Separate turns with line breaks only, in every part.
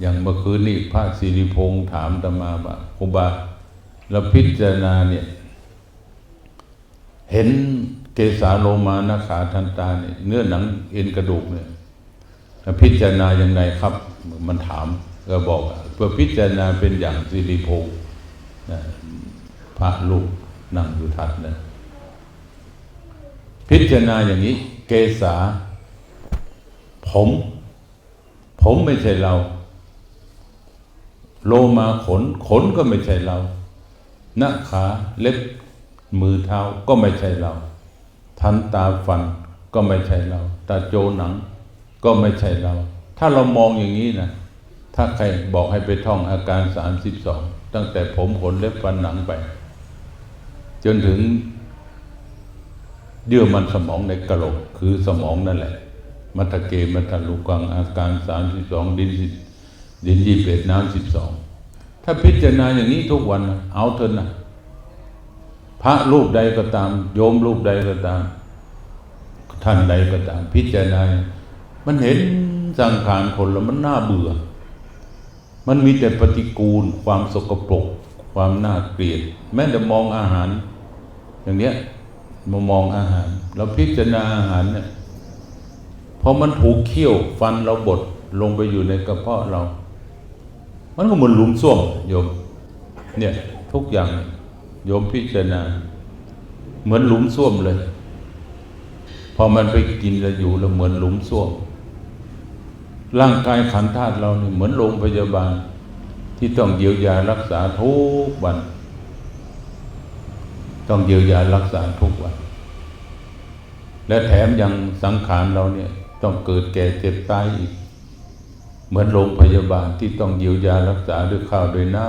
อย่างเมื่อคืนนี้พระสิริพงษ์ถามตมาว่าครูบาเราพิจารณาเนี่ย เห็นเกสาโลมานาขาทันตาเนี่ยเนื้อหนังเอ็นกระดูกเนี่ยแล้วพิจารณาอย่างไรครับ มันถามก็บอกเพื่อพิจารณาเป็นอย่างสิริพงษ์พระลูกนั่งอยู่ทัดนะพิจารณาอย่างนี้ เกษาผม ผมไม่ใช่เรา โลมาขน ขนก็ไม่ใช่เราหน้าขาเล็บมือเท้าก็ไม่ใช่เรา ทันตาฟันก็ไม่ใช่เราตาโจหนังก็ไม่ใช่เรา ถ้าเรามองอย่างนี้นะถ้าใครบอกให้ไปท่องอาการสามสิบสองตั้งแต่ผมขนเล็บฟันหนังไป จนถึงเยื่อมันสมองในกระโหลกคือสมองนั่นแหละ มัทเกมัทะลุกังอาการสามสิบสองดินสิ ดินยี่สิบเอ็ดน้ำสิบสองถ้าพิจารณาอย่างนี้ทุกวันเอาเถอะนะพระรูปใดก็ตาม โยมรูปใดก็ตาม ท่านใดก็ตาม พิจารณา มันเห็นสังขารคนแล้วมันน่าเบื่อ มันมีแต่ปฏิกูล ความสกปรก ความน่าเกลียด แม้แต่มองอาหาร อย่างเนี้ยมามองอาหาร เราพิจารณาอาหารเนี่ยพอมันถูกเคี่ยวฟันเราบดลงไปอยู่ในกระเพาะเรา มันก็เหมือนหลุมส้วมโยม เนี่ยทุกอย่างโยมพิจารณา เหมือนหลุมส้วมเลย พอมันไปกินแล้วอยู่แล้วเหมือนหลุมส้วม ร่างกายขันธาตุเราเนี่ยเหมือนโรงพยาบาล ที่ต้องเยียวยารักษาทุกวัน ต้องเยียวยารักษาทุกวัน และแถมยังสังขารเราเนี่ยต้องเกิดแก่เจ็บตายอีก เหมือนโรงพยาบาลที่ต้องเยียวยารักษาด้วยข้าวด้วยน้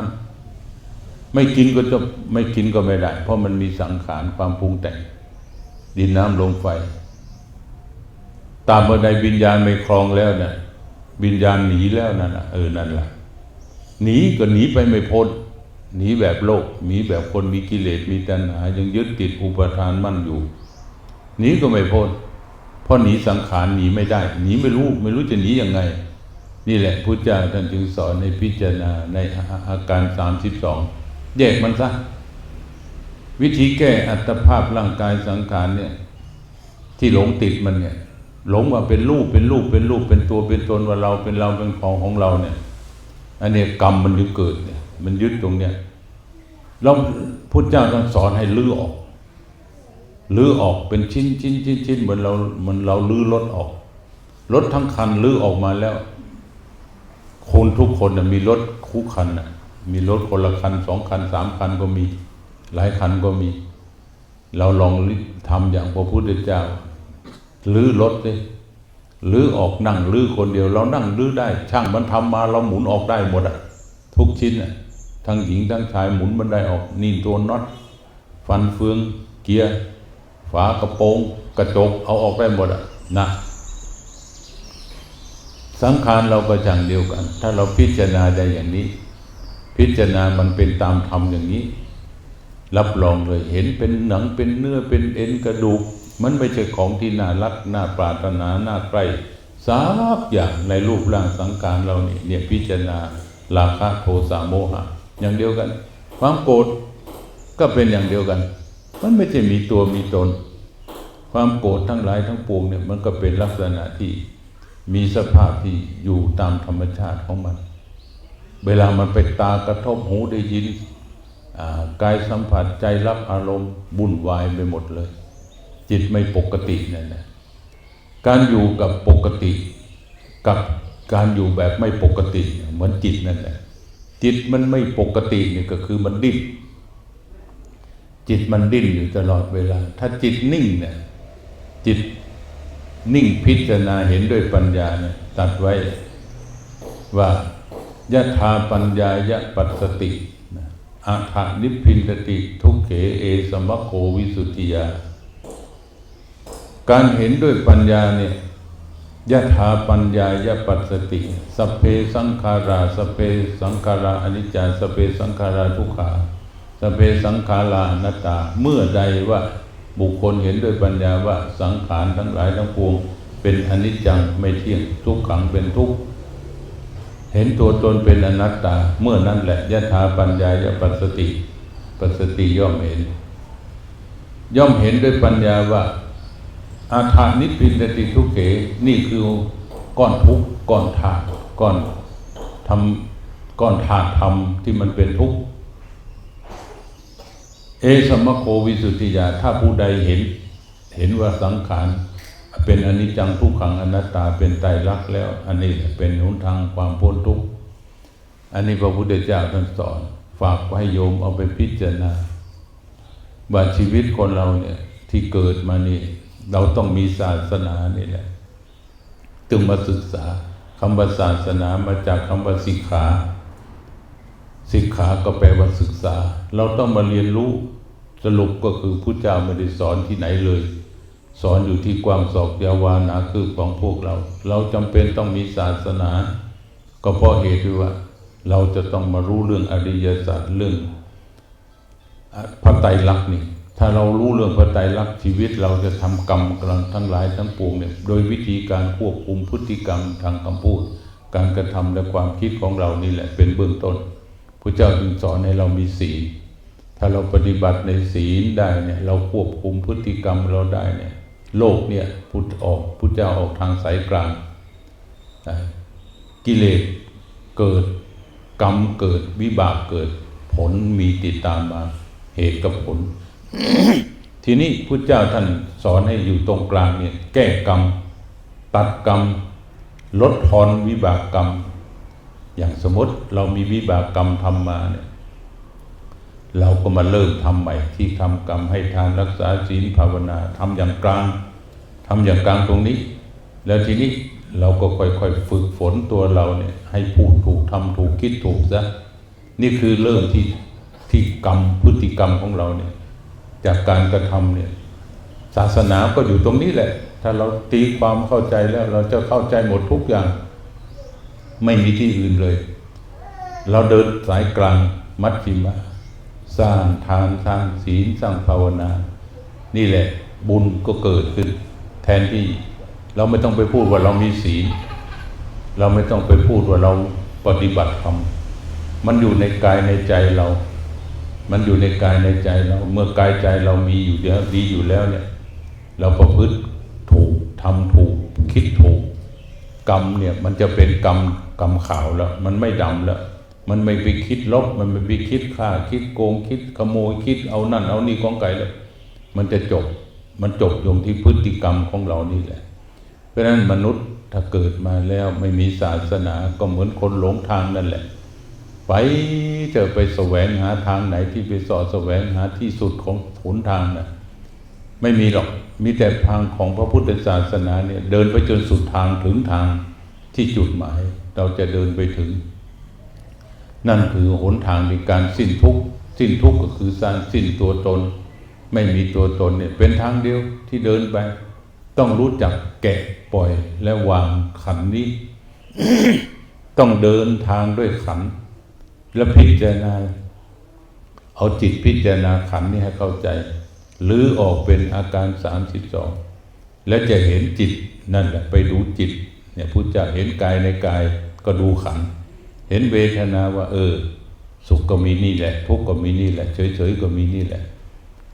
ำไม่กินก็จะไม่กินก็ไม่ได้ เพราะมันมีสังขารความปรุงแต่ง ดินน้ำลมไฟ ตามบันไดวิญญาณไม่ครองแล้วนะ่ะวิญญาณหนีแล้วนั่นแหละเออนั่นแหละหนีก็หนีไปไม่พ้นหนีแบบโลกหนีแบบคนมีกิเลสมีตัณหายังยึดติดอุปทานมั่นอยู่หนีก็ไม่พ้นเพราะหนีสังขารหนีไม่ได้หนีไม่รู้ ไม่รู้จะหนียังไง นี่แหละพุทธเจ้าท่านจึงสอนในพิจารณาในอาการสามสิบสองแยกมันซะวิธีแก้อัตภาพร่างกายสังขารเนี่ย ที่หลงติดมันเนี่ย หลงว่าเป็นรูปเป็นรูปเป็นรูปเป็นตัวเป็นตนว่าเราเป็นเราเป็นของของเราเนี่ย อันนี้กรรมมันยึดเกิดเนี่ย มันยึดตรงเนี้ยเราพุทธเจ้าต้องสอนให้ลื้อออกลื้อออกเป็นชิ้นชิ้นชิ้นชิ้นเหมือนเราเหมือนเราลื้อรถออกรถทั้งคันลื้อออกมาแล้ว คนทุกคนมีรถคู่คันมีรถคนละคันสองคันสามคันก็มี หลายคันก็มี เราลองทำอย่างพระพุทธเจ้าลื้อรถสิลื้อออกนั่งลื้อคนเดียว เรานั่งลื้อได้ ช่างมันทำมาเราหมุนออกได้หมดอะทุกชิ้นอะทั้งหญิงทั้งชายหมุนมันได้ออกนี่ตัวน็อตฟันเฟืองเกียร์ฝากระโปรงกระจกเอาออกได้หมดอะนะ สังขารเราก็จังเดียวกัน ถ้าเราพิจารณาได้อย่างนี้ พิจารณามันเป็นตามธรรมอย่างนี้ รับรองเลยเห็นเป็นหนังเป็นเนื้อเป็นเอ็นกระดูก มันไม่ใช่ของที่น่ารักน่าปรารถนาน่าใกล้สักอย่างในรูปร่างสังขารเรานี่เนี่ยพิจารณาราคะโทสะโมหะ อย่างเดียวกัน ความโกรธก็เป็นอย่างเดียวกัน มันไม่ใช่มีตัวมีตน ความโกรธทั้งหลายทั้งปวงเนี่ยมันก็เป็นลักษณะที่ มีสภาพที่อยู่ตามธรรมชาติของมัน เวลามันไปตากระทบหูได้ยินกายสัมผัสใจรับอารมณ์บุ่นวายไปหมดเลย จิตไม่ปกตินั่นแหละการอยู่กับปกติ กับการอยู่แบบไม่ปกติ เหมือนจิตนั่นแหละจิตมันไม่ปกตินี่ก็คือมันดิ้นจิตมันดิ้นอยู่ตลอดเวลา ถ้าจิตนิ่งเนี่ยจิต นิ่งพิจารณาเห็นด้วยปัญญาเนี่ยตัดไว้ว่ายะธาปัญญายะปัสสติอาถานิพพินตติทุกเขเอสมะโควิสุทิยา การเห็นด้วยปัญญาเนี่ยยะธาปัญญายะปัสสติสเพสังขาราสเพสังขาราอนิจจาสเพสังขาราทุกขาสเพสังขาราอนัตตา เมื่อใดว่า บุคคลเห็นด้วยปัญญาว่าสังขารทั้งหลายทั้งปวง เป็นอนิจจังไม่เที่ยงทุกขังเป็นทุกข์เห็นตัวตนเป็นอนัตตา เมื่อนั้นแหละยะถาปัญญายะปัสสติ ปัสสติย่อมเห็น ย่อมเห็นด้วยปัญญาว่า อาถานิพพินติทุกเขนี่คือก้อนทุกข์ก้อนธาตุก้อนทำก้อนธาตุธรรมที่มันเป็นทุกข์ เอสมโควิสุทธิยา ถ้าผู้ใดเห็น เห็นว่าสังขารเป็นอนิจจังทุกขังอนัตตาเป็นไตรลักษณ์แล้ว อันนี้เป็นหนทางความพ้นทุกข์อันนี้พระพุทธเจ้าท่านสอน ฝากไว้ให้โยมเอาไปพิจารณาว่าชีวิตคนเราเนี่ยที่เกิดมานี่ เราต้องมีศาสนานี่แหละจึงมาศึกษาคำว่าศาสนามาจากคำว่าสิกขา สิกขาก็แปลว่าศึกษา เราต้องมาเรียนรู้สรุปก็คือพุทธเจ้าไม่ได้สอนที่ไหนเลย สอนอยู่ที่ความศอกยาวานาคือของพวกเรา เราจำเป็นต้องมีศาสนา ก็เพราะเหตุว่า เราจะต้องมารู้เรื่องอริยศาสัจเรื่องพระไตรลักษณ์นี่ถ้าเรารู้เรื่องพระไตรลักษณ์ชีวิตเราจะทำกรรมกลังทั้งหลายทั้งปวงเนี่ยโดยวิธีการควบคุมพฤติกรรมทางคำพูด การกระทำและความคิดของเรานี่แหละเป็นเบื้องต้น พระเจ้าจึงสอนให้เรามีศีล ถ้าเราปฏิบัติในศีลได้เนี่ย เราควบคุมพฤติกรรมเราได้เนี่ย โลกเนี่ยพุทธออกพุทธเจ้าออกทางสายกลาง กิเลสเกิดกรรมเกิดวิบากเกิด ผลมีติดตามมาเหตุกับผล ทีนี้พุทธเจ้าท่านสอนให้อยู่ตรงกลางเนี่ย แก้กรรม ตัดกรรม ลดทอนวิบากกรรม อย่างสมมติเรามีวิบากกรรมทำมาเนี่ยเราก็มาเริ่มทำใหม่ที่ทำกรรมให้ทานรักษาศีลภาวนาทำอย่างกลางทำอย่างกลางตรงนี้ แล้วทีนี้เราก็ค่อยๆฝึกฝนตัวเราเนี่ยให้พูดถูกทำถูกคิดถูกซะนี่คือเริ่มที่ที่กรรมพฤติกรรมของเราเนี่ยจากการกระทำเนี่ยศาสนาก็อยู่ตรงนี้แหละ ถ้าเราตีความเข้าใจแล้วเราจะเข้าใจหมดทุกอย่าง ไม่มีที่อื่นเลย เราเดินสายกลางมัชฌิมะสร้างทานสร้างศีลสร้างภาวนา นี่แหละบุญก็เกิดขึ้น แทนที่เราไม่ต้องไปพูดว่าเรามีศีล เราไม่ต้องไปพูดว่าเราปฏิบัติธรรมมันอยู่ในกายในใจเรา มันอยู่ในกายในใจเรา เมื่อกายใจเรามีอยู่เดียวดีอยู่แล้วเนี่ย เราประพฤติถูกทำถูกคิดถูก กรรมเนี่ยมันจะเป็นกรรมกรรมขาวแล้ว มันไม่ดำแล้ว มันไม่ไปคิดลบ มันไม่ไปคิดฆ่า คิดโกงคิดขโมยคิดเอานั่น เอานี่ของไก่เลยมันจะจบ มันจบลงที่พฤติกรรมของเรานี่แหละ เพราะฉะนั้นมนุษย์ถ้าเกิดมาแล้วไม่มีศาสนาก็เหมือนคนหลงทางนั่นแหละ ไปเจอไปแสวงหาทางไหนที่ไปสอดแสวงหาที่สุดของหนทางนะ่ะ ไม่มีหรอก มีแต่ทางของพระพุทธศาสนาเนี่ยเดินไปจนสุดทางถึงทางที่จุดหมาย เราจะเดินไปถึง นั่นคือหนทางในการสิ้นทุกข์สิ้นทุกข์ก็คือสร้างสิ้นตัวตน ไม่มีตัวตนเนี่ยเป็นทางเดียวที่เดินไป ต้องรู้จักแกะปล่อยและวางขันนี้ ต้องเดินทางด้วยขัน และพิจารณา เอาจิตพิจารณาขันนี้ให้เข้าใจ หรือออกเป็นอาการสามสิบสองแล้วจะเห็นจิตนั่นแหละไปดูจิตเนี่ยพุทธเจ้าเห็นกายในกายก็ดูขัน เห็นเวทนาว่า เออ สุขก็มีนี่แหละทุกข์ก็มีนี่แหละ เฉยๆก็มีนี่แหละ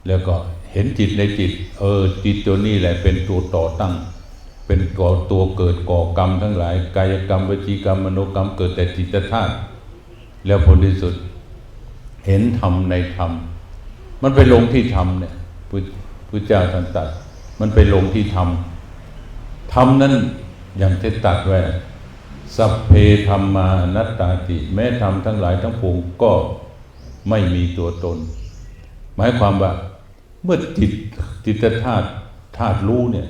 แล้วก็เห็นจิตในจิต เออ จิตตัวนี้แหละเป็นตัวต่อตั้ง เป็นตัวตัวเกิดก่อกรรมทั้งหลาย กายกรรมวจีกรรมมโนกรรมเกิดแต่จิตธาตุแล้วผลที่สุด เห็นธรรมในธรรมมันไปลงที่ธรรมเนี่ย พุทธเจ้าท่านตรัสมันไปลงที่ธรรมธรรมนั้นอย่างที่ตัดไว้สัพเพธรรมานัตตาติ แม้ธรรมทั้งหลายทั้งปวงก็ไม่มีตัวตน หมายความว่า เมื่อจิตจิตธาตุธาตุรู้เนี่ย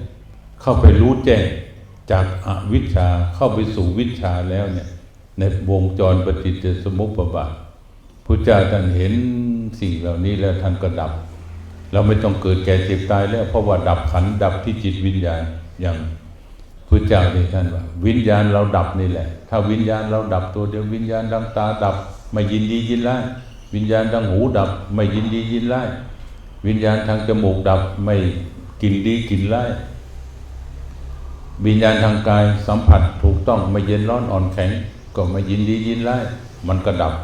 เข้าไปรู้แจ้งจากอวิชชาเข้าไปสู่วิชาแล้วเนี่ยในวงจรปฏิจจสมุปบาทพระเจ้าท่านเห็นสิ่งเหล่านี้แล้วท่านก็ดับ เราไม่ต้องเกิดแก่เจ็บตายแล้วเพราะว่าดับขันดับที่จิตวิญญาณอย่างพระเจ้าที่ท่านว่า วิญญาณเราดับนี่แหละ ถ้าวิญญาณเราดับตัวเดียววิญญาณดังตาดับ ไม่ยินดียินร้ายวิญญาณทางหูดับ ไม่ยินดียินร้ายวิญญาณทางจมูกดับไม่กินดีกินร้ายวิญญาณทางกายสัมผัสถูกต้องไม่เย็นร้อนอ่อนแข็ง ก็ไม่ยินดียินร้ายมันก็ดับ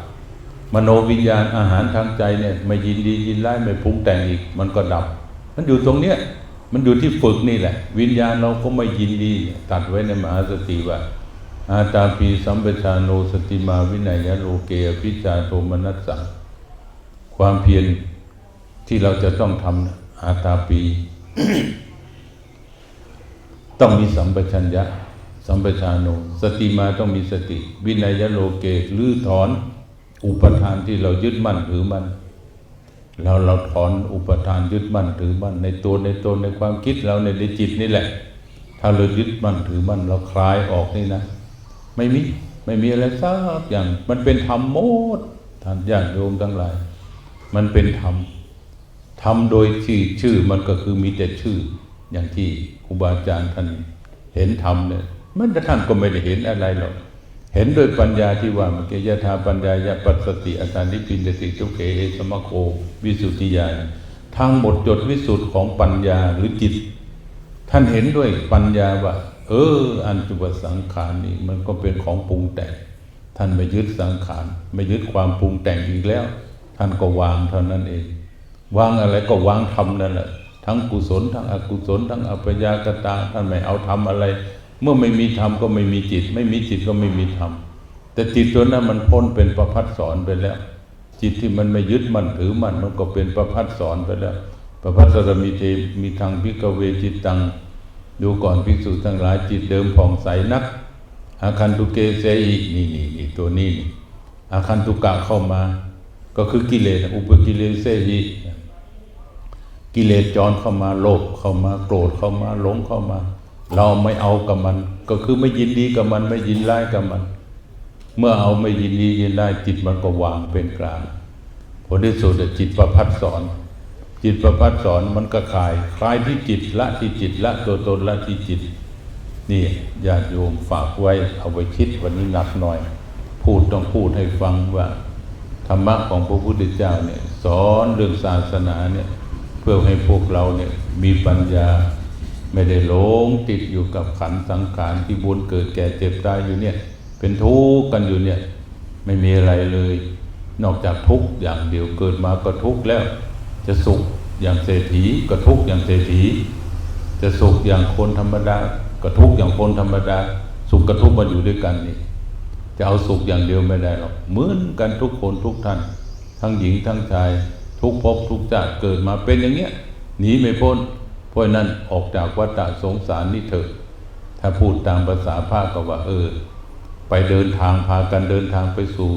มโนวิญญาณอาหารทางใจเนี่ยไม่ยินดียินร้ายไม่ปรุงแต่งอีก มันก็ดับ มันอยู่ตรงเนี้ยมันอยู่ที่ฝึกนี่แหละ วิญญาณเราก็ไม่ยินดี ตัดไว้ในมหาสติว่า อาตาปีสัมปชาโนสติมาวินัยโลเกอภิจาโทมนัสสังความเพียรที่เราจะต้องทำอาตาปี ต้องมีสัมปชัญญะ สัมปชาโน สติมาต้องมีสติ วินัยโลเกลื้อถอน อุปทานที่เรายึดมั่นถือมั่นเราเราถอนอุปทานยึดมั่นถือมั่นในตัวในตนในความคิดเราในในจิตนี่แหละ ถ้าเรายึดมั่นถือมั่นเราคลายออกนี่นะ ไม่มีไม่มีอะไรสักอย่างมันเป็นธรรมโมดท่านญาติโยมทั้งหลาย มันเป็นธรรมธรรมโดยชื่อชื่อมันก็คือมีแต่ชื่อ อย่างที่ครูบาอาจารย์ท่านเห็นธรรมเนี่ยมันท่านก็ไม่ได้เห็นอะไรหรอก เห็นโดยปัญญาที่ว่ามันเกยธาปัญญายาปัสสติอาการนิพินเดติทุเขเอสมโควิสุทธิญาณทางหมดจดวิสุทธิของปัญญาหรือจิต ท่านเห็นด้วยปัญญาว่า เออ อันจุปสังขารนี่มันก็เป็นของปรุงแต่ง ท่านไม่ยึดสังขารไม่ยึดความปรุงแต่งอีกแล้ว ท่านก็วางเท่านั้นเอง วางอะไรก็วางทำนั่นแหละทั้งกุศลทั้งอกุศลทั้งอัปยากตาท่านไม่เอาทำอะไร เมื่อไม่มีธรรมก็ไม่มีจิต ไม่มีจิตก็ไม่มีธรรมแต่จิตตัวนั้นมันพ้นเป็นประพัดสอนไปแล้ว จิตที่มันไม่ยึดมันถือมันมันก็เป็นประพัดสอนไปแล้วประพัดสรมีเทมีทางพิกเวจิตตังดูก่อนภิกษุทั้งหลายจิตเดิมผ่องใสนัก อาคันตุเกเสอีนี่นี่นี่ตัวนี้นี่อาคันตุกะเข้ามา ก็คือกิเลสอุปกิเลสเสอีกิเลสจรเข้ามาโลภเข้ามาโกรธเข้ามาหลงเข้ามา เราไม่เอากับมัน ก็คือไม่ยินดีกับมันไม่ยินร้ายกับมัน เมื่อเอาไม่ยินดียินร้ายจิตมันก็วางเป็นกลางผลที่สุดจิตประพัดสอน จิตประพัดสอนมันก็คลายคลายที่จิตละที่จิตละตัวตนละที่จิต นี่ญาติโยมฝากไว้เอาไว้คิดวันนี้หนักหน่อย พูดต้องพูดให้ฟังว่า ธรรมะของพระพุทธเจ้าเนี่ยสอนเรื่องศาสนาเนี่ยเพื่อให้พวกเราเนี่ยมีปัญญา ไม่ได้หลงติดอยู่กับขันสังขารที่วนเกิดแก่เจ็บตายอยู่เนี่ย เป็นทุกข์กันอยู่เนี่ย ไม่มีอะไรเลย นอกจากทุกข์อย่างเดียวเกิดมาก็ทุกข์แล้ว จะสุขอย่างเศรษฐีก็ทุกข์อย่างเศรษฐี จะสุขอย่างคนธรรมดาก็ทุกข์อย่างคนธรรมดา สุขกับทุกข์มาอยู่ด้วยกันนี่จะเอาสุขอย่างเดียวไม่ได้หรอกเหมือนกันทุกคนทุกท่าน ทั้งหญิงทั้งชาย ทุกภพทุกชาติเกิดมาเป็นอย่างเงี้ยหนีไม่พ้น เพราะนั้นออกจากวัฏสงสารนี่เถอะ ถ้าพูดตามภาษาภาคก็ว่าเออ ไปเดินทางพากันเดินทางไปสู่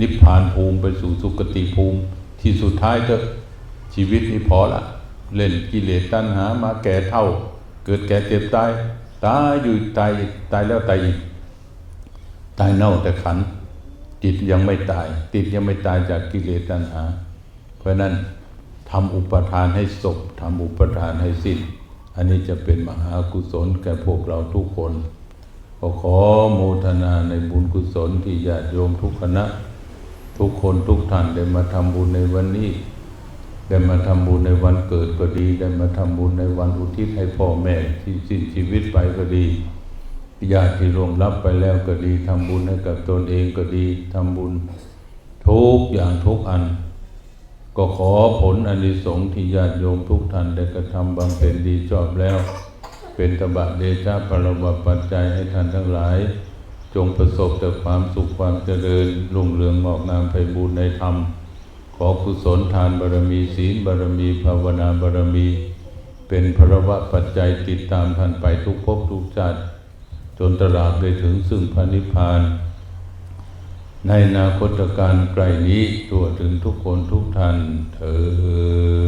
นิพพานภูมิไปสู่สุคติภูมิที่สุดท้ายเถอะชีวิตนี้พอละ เล่นกิเลสตัณหามาแก่เท่า เกิดแก่เจ็บตายตายอยู่ตายตายแล้วตายอีกตายเน่าแต่ขันจิตยังไม่ตาย ติดยังไม่ตายจากกิเลสตัณหา เพราะนั้น ทำอุปทานให้ศพทำอุปทานให้สิ้น อันนี้จะเป็นมหากุศลแก่พวกเราทุกคนก็ขอโมทนาในบุญกุศลที่ญาติโยมทุกคณะ ทุกคนทุกท่านได้มาทำบุญในวันนี้ได้มาทำบุญในวันเกิดก็ดี ได้มาทำบุญในวันอุทิศให้พ่อแม่ที่สิ้นชีวิตไปก็ดีญาติที่ร่วงรับไปแล้วก็ดีทำบุญให้กับตนเองก็ดีทำบุญทุกอย่างทุกอัน ก็ขอผลอนิสงส์ที่ญาติโยมทุกท่านได้กระทำบำเพ็ญดีชอบแล้ว เป็นตบะเดชะปรมปัจจัยให้ท่านทั้งหลาย จงประสบแต่ความสุขความเจริญรุ่งเรืองงอกงามไปบูรณในธรรม ขอกุศลทานบารมีศีลบารมีภาวนาบารมี เป็นพระวะปัจจัยติดตามท่านไปทุกภพทุกชาติจนตราบไปถึงซึ่งพระนิพพาน ในอนาคตการไกลนี้ตัวถึงทุกคนทุกท่านเถิด